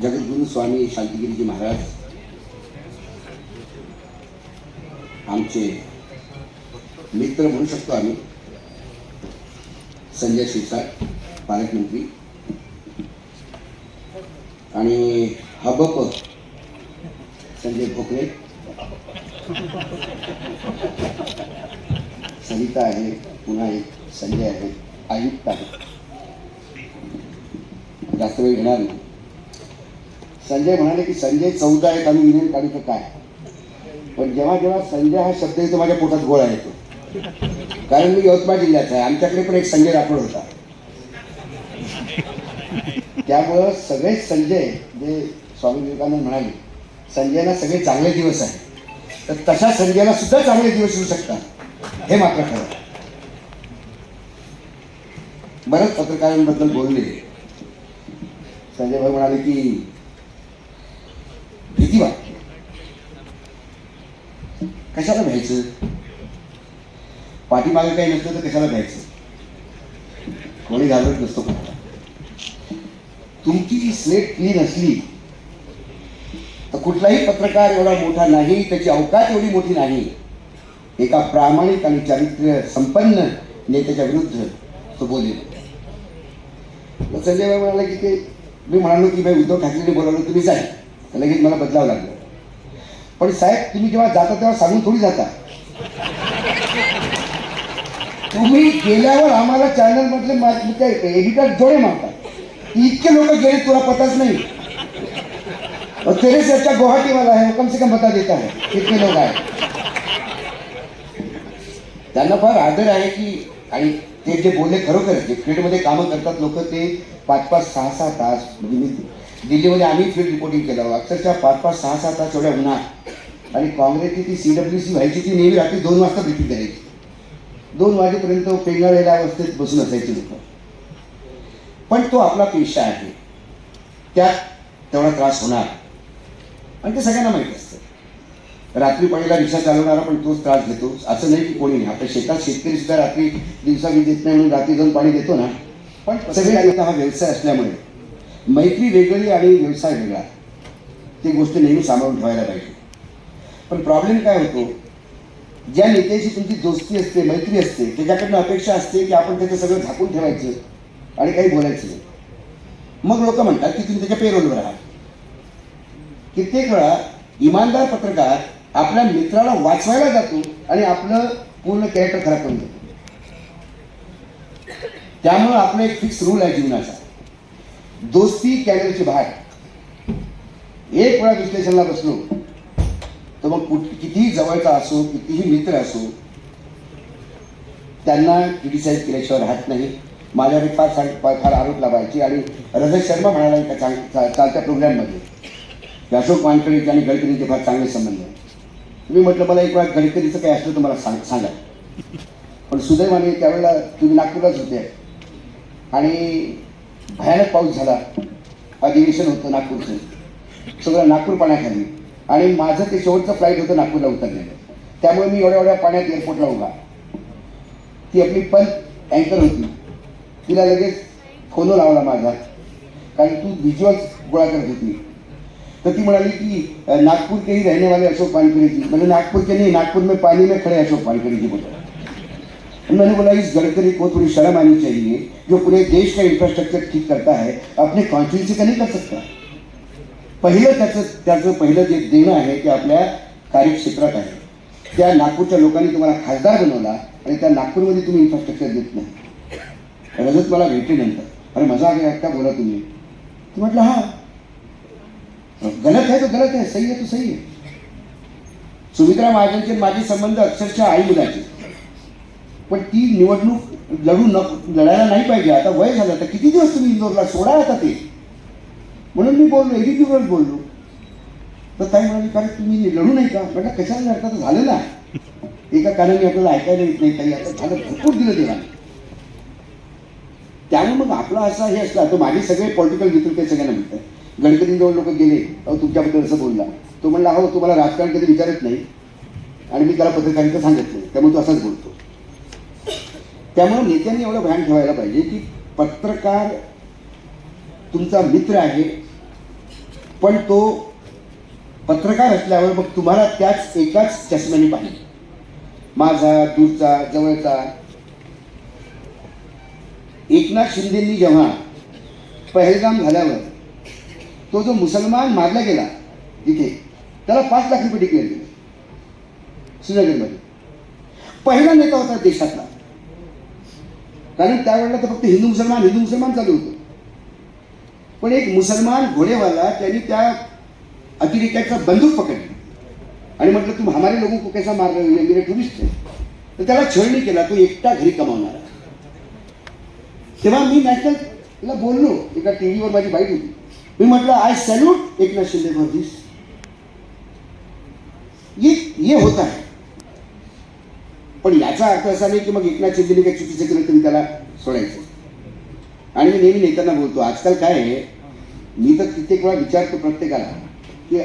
जगद्गुरु स्वामी शांतिगिरीजी महाराज आमचे मित्र म्हणू शकतो आम्ही संजय शिरसाट पालकमंत्री. आणि हबप संजय भोकरे सविता आहे पुन्हा एक संजय आहे आयुक्त आहे. जास्त वेळ घेणार नाही. संजय म्हणाले की संजय चौदा आहेत आम्ही विनंती काढू तर काय? पण जेव्हा जेव्हा संजय हा शब्द येतो माझ्या पोटात गोळा येतो. कारण मी यवतमाळ जिल्ह्याचा आहे. आमच्याकडे पण एक संजय राठोड होता. त्यामुळं सगळे संजय जे स्वामी विवेकानंद म्हणाले संजयला सगळे चांगले दिवस आहे तर तशा संजयला सुद्धा चांगले दिवस येऊ शकतात. हे मात्र खरं बऱ्याच पत्रकारांबद्दल बोलले. संजय भाई म्हणाले की कशाला भ्यायचं पाठीमागे काही नसतं तर कशाला भ्यायचं कोणी घालत नसतो कोणाला तुमची जी स्लेट क्लीन असली तर कुठलाही पत्रकार एवढा मोठा नाही त्याची अवकाश एवढी मोठी नाही. एका प्रामाणिक आणि चारित्र्य संपन्न नेत्याच्या विरुद्ध तो बोलेल. संजय भाई म्हणाला की ते मी म्हणालो की भाई उद्धव ठाकरेने बोलावलं तुम्ही जाईल लगेच मला बदलावं लागलं. पण साहेब तुम्ही जेव्हा जाता तेव्हा सांगून थोडी जाता. तुम्ही गेल्यावर आम्हाला चॅनल मधले एडिटर म्हणजे जोडे मागतात. इतके लोक गेले तुला पताच नाही. और तेरे से अच्छा गुवाहाटी वाला है कम से कम बता देता है कितने लोक आहे त्यांना फार आदर आहे की आणि ते जे बोलले खरोखर जे फील्डमध्ये कामं करतात लोक ते पाच पाच सहा सहा तास म्हणजे मी दिल्लीमध्ये आम्ही फील्ड रिपोर्टिंग केलं अक्षरशः पाच पाच सहा सहा तास एवढ्या उन्हात. आणि काँग्रेसची ती सी डब्ल्यू सी व्हायची ती नेहमी रात्री दोन वाजता ब्रिफिंग करायची. दोन वाजेपर्यंत पेंगाळलेल्या अवस्थेत बसून असायचे लोक. पण तो आपला पेशा आहे. त्यात तेवढा त्रास होणार. आणि ते सगळ्यांना माहीत असतं. रात्री पहिला रिक्षा चालवणारा पण तोच त्रास घेतो. असं नाही की कोणी नाही. आपल्या शेतात शेतकरी सुद्धा रात्री दिवसा वीज देत नाही म्हणून रात्री जाऊन पाणी देतो ना. पण सगळे हा व्यवसाय असल्यामुळे. मैत्री वेगळी आणि व्यवसाय वेगळा. ती गोष्ट नेहमी सांभाळून ठेवायला पाहिजे. पण प्रॉब्लेम काय होतो? ज्या नेत्याशी तुमची दोस्ती असते मैत्री असते त्याच्याकडनं अपेक्षा असते की आपण त्याचं सगळं झाकून ठेवायचं आणि काही बोलायचं नाही. मग लोक म्हणतात की तुम्ही त्याच्या पेरोलवर आहात. कित्येक वेळा इमानदार पत्रकार आपल्या मित्राला वाचवायला जातो आणि आपलं पूर्ण कॅरेक्टर खराब करून देतो. त्यामुळं आपला एक फिक्स रूल आहे जीवनाचा. दोस्ती कॅमेऱ्याची बाहेर. एक वेळा विश्लेषणाला बसलो मग कुठ कितीही जवळचा असो कितीही मित्र असो त्यांना क्रिटिसाईज केल्याशिवाय राहत नाही. माझ्यावर फार सांग फार फार आरोप लावायची आणि रजत शर्मा म्हणाला एका चांग चा- चालत्या प्रोग्राममध्ये. अशोक वानखेडेचे आणि गडकरींचे फार चांगले संबंध आहेत. मी म्हटलं मला एक वेळा गडकरीचं काही असलं तर मला सांग सांगा. पण सुदैवाने त्यावेळेला तुम्ही नागपूरलाच होते. आणि भयानक पाऊस झाला. अधिवेशन होतं नागपूरचं. सगळं नागपूर पाण्याखाली आणि माझं ते शेवटचं फ्लाईट होतं नागपूरला उतरलेलं. त्यामुळे मी एवढ्या एवढ्या पाण्यात एअरपोर्टला उभा. ती आपली पण अँकर होती. तिला लगेच फोन लावला माझा. कारण तू व्हिज्युअल्स गोळा करत होती. तर ती म्हणाली की नागपूर के ही रहने वाले अशोक वानखेड़े जी मैंने नागपुर के नहीं नागपुर में पानी में खड़े अशोक वानखेड़े जी बोला मैंने बोला इस गडकरी को थोड़ी शर्म आनी चाहिए जो पूरे देश का इंफ्रास्ट्रक्चर ठीक करता है अपने कॉन्स्टिट्यूंसी का नहीं कर सकता? पहिलं त्याचं त्याचं पहिलं जे देणं आहे ते आपल्या कार्यक्षेत्रात आहे. त्या नागपूरच्या लोकांनी तुम्हाला खासदार बनवला आणि त्या नागपूरमध्ये तुम्ही इन्फ्रास्ट्रक्चर देत नाही. रजत मला भेटली नंतर. अरे मजा आगे का बोला तुम्ही. तू म्हटलं हा. गलत आहे तो गलत आहे सही आहे तो सही आहे. सुमित्रा महाजनचे माझे संबंध अक्षरशः आई मुलाचे. पण ती निवडणूक लढू न लढायला नाही पाहिजे. आता वय झालं तर किती दिवस तुम्ही इंदोरला सोडा आता ते? म्हणून मी बोललो एडिटिव्हवर बोललो. तर ताई म्हणाली कारण तुम्ही लढू नाही का म्हटलं कशाला लढता? तर झालं ना. एका कानाने आपल्याला ऐकायला येत नाही काही आता झालं भरपूर दिलं देवा त्यामुळे मग आपला असा हे असला तर माझे सगळे पॉलिटिकल मित्र ते सगळ्यांना म्हणतात. गडकरींजवळ लोक गेले अहो तुमच्याबद्दल असं बोलला. तो म्हणला अहो तुम्हाला राजकारण कधी विचारत नाही. आणि मी त्याला पत्रकारिता सांगत नाही त्यामुळे तो असाच बोलतो. त्यामुळे नेत्यांनी एवढं भान ठेवायला पाहिजे की पत्रकार तुमचा मित्र आहे पण तो पत्रकार असल्यावर मग तुम्हाला त्याच एकाच चष्म्याने पाहिजे. माझा दूरचा जवळचा. एकनाथ शिंदेंनी जेव्हा पहलगाम झाल्यावर तो जो मुसलमान मारला गेला तिथे त्याला पाच लाख रुपये डिक्लेअर केले. श्रीनगरमध्ये. पहिला नेता होता देशातला. कारण त्यावेळेला तर फक्त हिंदू मुसलमान हिंदू मुसलमान चालू होतं. पण एक मुसलमान घोडेवाला त्यांनी त्या अतिरेक्याचा बंदूक पकडली. आणि म्हटलं तू हमारे लोगों को कैसा मार रहे हो? मेरे टुरिस्ट है. तर त्याला छळणी केला तो एकटा घरी कमावणारा तेव्हा मी नॅशनलला बोललो एका टी व्हीवर माझी बाईट होती. मी म्हटलं I salute Eknath Shinde for this ये ये होत आहे. पण याचा अर्थ असा नाही की मग एकनाथ शिंदेने काही चुकीचं केलं तरी त्याला सोडायचं. आणि मी नेहमी नेत्यांना बोलतो आजकाल काय आहे मी तर कित्येक वेळा विचारतो प्रत्येकाला की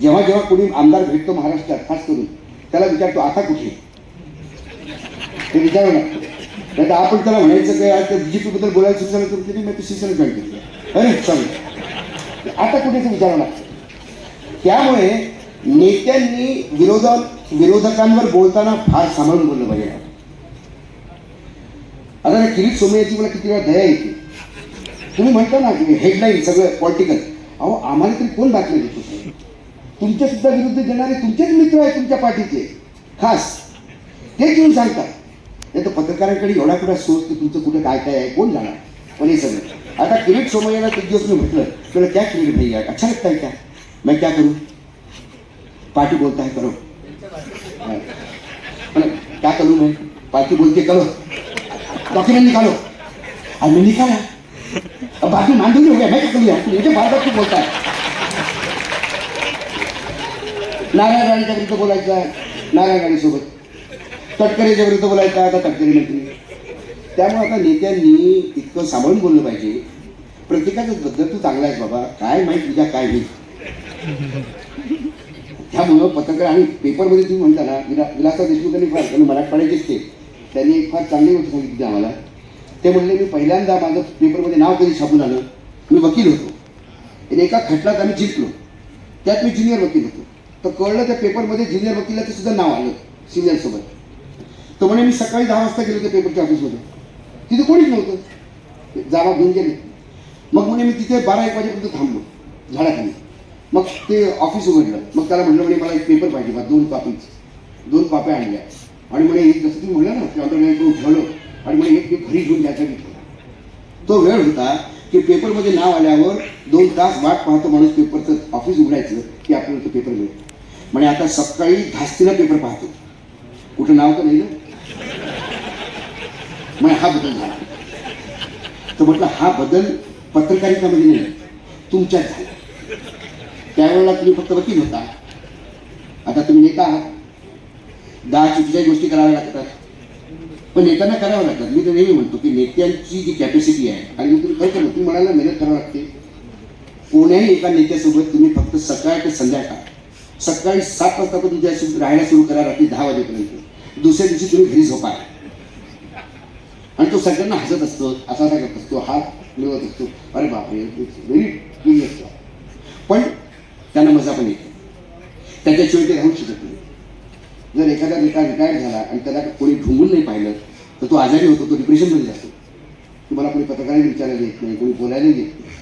जेव्हा जेव्हा कोणी आमदार भेटतो महाराष्ट्रात खास करून त्याला विचारतो आता कुठे? ते विचारू लागतं नाही तर आपण त्याला म्हणायचं काय आज बीजेपी बद्दल बोलायला सुचलं तर मी शिक्षण शिवसेना जॉईन केली. अरे सॉरी आता कुठे ते विचारावं लागतं. त्यामुळे नेत्यांनी विरोधा विरोधकांवर बोलताना फार सांभाळून बोललं पाहिजे. आता किरीट सोमय्याची मला किती वेळा दया येते. तुम्ही म्हणता ना हेडलाईन सगळं पॉलिटिकल अहो आम्हाला तरी कोण बातमी देतो? तुमच्या सुद्धा विरुद्ध देणारे तुमचेच मित्र आहेत तुमच्या पाठीचे. खास. तेच येऊन सांगतात. नाही तर पत्रकारांकडे एवढा कुठं सोच की तुमचं कुठं काय काय आहे कोण जाणार? पण हे सगळं. आता किरीट सोमय्याला एक दिवस मी म्हटलं तुला क्या किरीट आहे अच्छा लगता है क्या? मैं क्या करू? पार्टी बोलता है करो. काय करू क्या करूं मैं? पार्टी बोलती करो। डॉक्यूमेंट निकालो। और मैं निकाला। बाकी मांडूंगी हो गया मैं क्या करूँ यार मुझे बार बार क्यों बोलता नारायण राणीच्या विरुद्ध बोलायचं आहे. नारायण राणीसोबत तटकरेच्या विरुद्ध बोलायचं आहे आता तटकरे नक्की त्यामुळे आता नेत्यांनी इतकं सांभाळून बोललं पाहिजे. प्रत्येकाचं बद्दल तू चांगला आहेस बाबा. काय माहीत तुझ्या काय होईल. त्यामुळं पत्रकार आणि पेपरमध्ये तुम्ही म्हणता ना विला विलासराव देशमुखांनी फार कारण मराठवाड्याचेच ते. त्यांनी एक फार चांगली गोष्ट सांगितली आम्हाला. ते म्हणले मी पहिल्यांदा माझं पेपरमध्ये नाव कधी छापून आलं? मी वकील होतो. आणि एका खटल्यात आम्ही जिंकलो. त्यात मी ज्युनियर वकील होतो. तर कळलं त्या पेपरमध्ये ज्युनियर वकिलाचं सुद्धा नाव आलं सिनियरसोबत तर म्हणे मी सकाळी दहा वाजता गेलो त्या पेपरच्या ऑफिसमध्ये तिथे कोणीच नव्हतं. जागा घेऊन गेले. मग म्हणे मी तिथे बारा एक वाजेपर्यंत थांबलो झाडाखाली. मग ते ऑफिस उघडलं. मग त्याला म्हणलं म्हणे मला एक पेपर पाहिजे मला दोन कॉपीज दोन कॉप्या आणल्या. आणि म्हणे एक जसं तुम्ही म्हणलं ना की ऑनलाईन करून ठेवलं आणि म्हणे एक मी घरी घेऊन जायचा घेतला तो वेळ होता की पेपरमध्ये नाव आल्यावर दोन तास वाट पाहतो माणूस पेपरचं ऑफिस उघडायचं की आपल्याला तो पेपर मिळेल. म्हणे आता सकाळी धास्तीला पेपर पाहतो. कुठं नाव तर नाही ना? मग हा बदल झाला. तर म्हटलं हा बदल पत्रकारितामध्ये नाही तुमच्यात झाला. त्यावेळेला तुम्ही फक्त वकील होता. आता तुम्ही नेता आहात. दहा चुकीच्या गोष्टी कराव्या लागतात. म्हणजे पण नेत्यांना करावं लागतात मी तर नेहमी म्हणतो की नेत्यांची जी कॅपॅसिटी आहे आणि मी तुम्ही खरं तर तुम्ही म्हणायला मेहनत करावं लागते. कोण्याही एका नेत्यासोबत तुम्ही फक्त सकाळ ते संध्याकाळ सकाळी सात वाजता पण तुमच्या राहायला सुरू करा रात्री दहा वाजेपर्यंत. दुसऱ्या दिवशी तुम्ही घरी झोपा. आणि तो सगळ्यांना हसत असतो असा असा करत असतो हात मिळवत असतो. अरे बापरे व्हेरी असतो पण त्यांना मजा पण येते. त्याच्याशिवाय ते राहू शकत नाही. जर एखादा नेता रिटायर झाला आणि त्याला कोणी ढुंगून नाही पाहिलं तर तो आजारी होतो तो डिप्रेशनमध्ये जातो. तुम्हाला कोणी पत्रकारांनी विचारायला येत नाही कोणी बोलायला येत नाही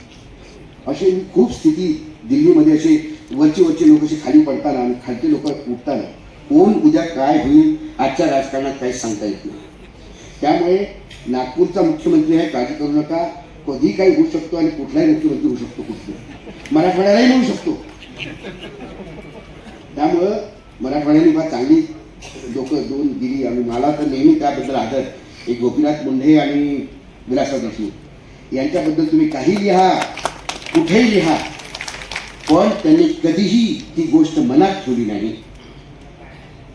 अशी खूप स्थिती दिल्लीमध्ये असे वरचे वरचे लोक असे खाली पडताना आणि खालचे लोक उठताना कोण उद्या काय होईल आजच्या राजकारणात काहीच सांगता येत नाही. त्यामुळे नागपूरचा मुख्यमंत्री आहे काळजी करू नका. कधी काही होऊ शकतो आणि कुठलाही मुख्यमंत्री होऊ शकतो कुठलं. मराठवाड्यालाही मिळू शकतो. त्यामुळं मराठवाड्याने फार चांगली लोकं दोन दिली आणि मला तर नेहमी त्याबद्दल आदर. एक गोपीनाथ मुंढे आणि विलासराव देशमुख. यांच्याबद्दल तुम्ही काही लिहा कुठेही लिहा. पण त्यांनी कधीही ती गोष्ट मनात ठेवली नाही.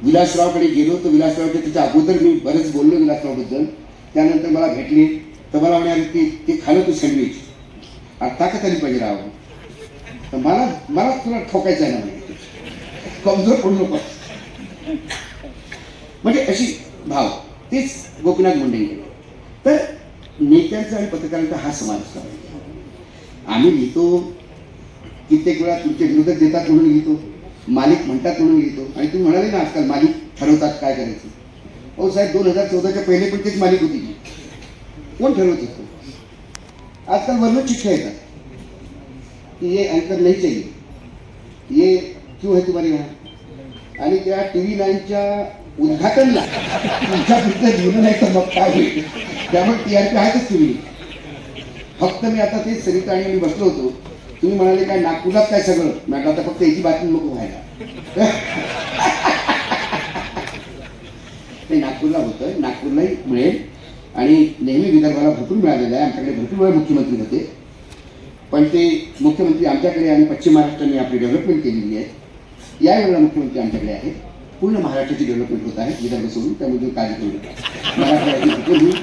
विलासरावकडे गेलो तर विलासरावच्या त्याच्या अगोदर मी बरंच बोललो विलासरावबद्दल. त्यानंतर मला भेटले. तर मला म्हणाले की ते खालं तू सँडविच आणि ताकद आली पाहिजे राव? तर मला मला तुला ठोकायचं आहे ना कमजोर पडू नको. म्हणजे अशी भाव तेच गोपीनाथ मुंडे केले तर नेत्यांचा आणि पत्रकारांचा हा समाज असला पाहिजे आम्ही लिहितो कित्येक वेळा तुमचे विरोधक देतात म्हणून लिहितो मालिक म्हणतात म्हणून लिहितो. आणि तुम्ही म्हणाले ना आजकाल मालिक ठरवतात काय करायचं. हो साहेब दोन हजार चौदाच्या पहिले पण तेच मालिक होती. कोण ठरवत असतो आजकाल वर्ण चिठ्ठ्या येतात. की ये अँकर नाही चाहिए ये क्यों है तुम्हारे यहाँ आणि त्या टी व्ही नाईनच्या उद्घाटनला तुमच्या पुढचं घेऊन नाही तर मग काय होईल? त्यामुळे टी आर पी आहेतच तुम्ही. फक्त मी आता तेच सरिता आणि मी बसलो होतो. तुम्ही म्हणाले काय नागपूरलाच काय सगळं? म्हटलं आता फक्त याची बातमी नको व्हायला. ते नागपूरला होतं. नागपूरलाही मिळेल. आणि नेहमी विदर्भाला भरपूर मिळालेलं आहे. आमच्याकडे भरपूर वेळा मुख्यमंत्री होते. पण ते मुख्यमंत्री आमच्याकडे आणि पश्चिम महाराष्ट्राने आपली डेव्हलपमेंट केलेली आहे. यावेळेला मुख्यमंत्री आमच्याकडे आहेत. पूर्ण महाराष्ट्राची डेव्हलपमेंट होत आहे विदर्भ सोडून त्यामुळे तुम्ही काळजी करू नका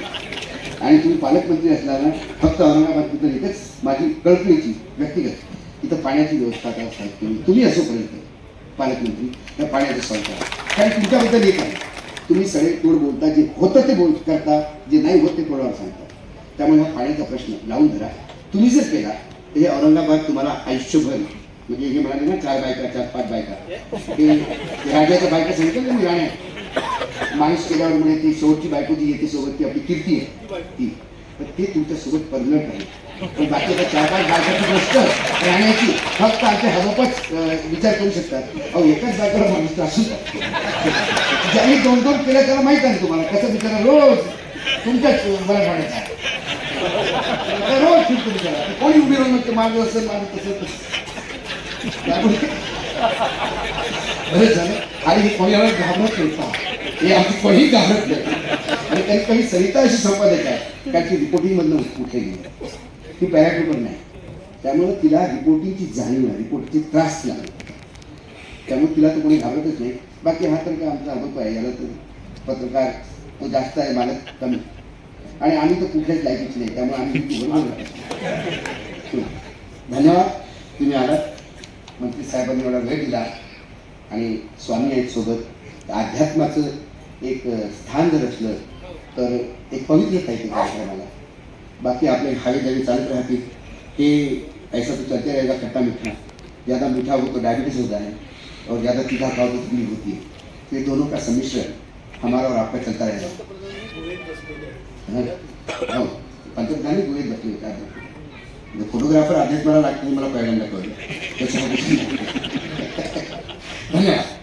आणि तुम्ही पालकमंत्री असल्यानं फक्त औरंगाबादबद्दल एकच माझी कळकळीची व्यक्तिगत इथं पाण्याची व्यवस्था करा साहेब. तुम्ही तुम्ही असोपर्यंत पालकमंत्री. त्या पाण्याचं सॉल्व करा. कारण तुमच्याबद्दल एक आहे. तुम्ही सगळे तोड बोलता जे होतं ते बोल करता जे नाही होत ते तोडावर सांगता. त्यामुळे हा पाण्याचा प्रश्न लावून धरा. तुम्ही जर केला तर हे औरंगाबाद तुम्हाला आयुष्यभर म्हणजे ही म्हणाली ना चार बायका चार पाच बायका. ते राजाच्या बायका सांगितलं मी राण्या माणूस केल्यावर म्हणे ती शेवटची बायको जी येते सोबत ती आपली कीर्ती आहे. ती. पण ते तुमच्यासोबत नाही पण बाकीच्या चार पाच बायकाची गोष्ट राहण्याची फक्त आमच्या हवपच विचार करू शकतात. अहो एकाच बायकोला माणूस तर असू ज्याने दोन दोन केलं त्याला माहीत आहे तुम्हाला कसं विचार रोज तुमच्याच मराठवाड्याचा म्हणायचं रोज फिरतो विचारा कोणी उभी राहून म्हणते असेल माझं तसं तसं. बरेच झालं आणि हे कोणी याला घाबरत नव्हता हे आम्ही कोणी घाबरत नाही. आणि त्यांनी काही सरिता अशी संपादक आहे कारण की रिपोर्टिंग कुठे गेली? ती पॅराग्राफर नाही. त्यामुळे तिला रिपोर्टिंगची जाणीव आहे रिपोर्टची त्रास लागला त्यामुळे तिला तर कोणी घाबरतच नाही. बाकी हा तर काय आमचा अनुभव आहे याला तर पत्रकार तो जास्त आहे मालक कमी. आणि आम्ही तर कुठल्याच लायकीच नाही त्यामुळे आम्ही धन्यवाद. तुम्ही आलात. साहेबांनी एवढा वेळ दिला आणि स्वामी आहेत सोबत. अध्यात्माचं एक स्थान जर असलं तर एक पवित्रता येते कार्यक्रमाला. बाकी आपले हावे जावे चालत राहतील. हे ऐसा तो चलते रहेगा खट्टा मीठा. ज़्यादा मीठा हो तो डायबिटीज होता है और ज़्यादा तीखा खाओ तो तकलीफ होती. है तो ये दोनों का सम्मिश्रण हमारा और आपका चलता रहेगा हाँ, हो. बसले काय फोटोग्राफर अध्यात्माला लागते हे मला पहिल्यांदा कळलं त्याच्यामध्ये धन्यवाद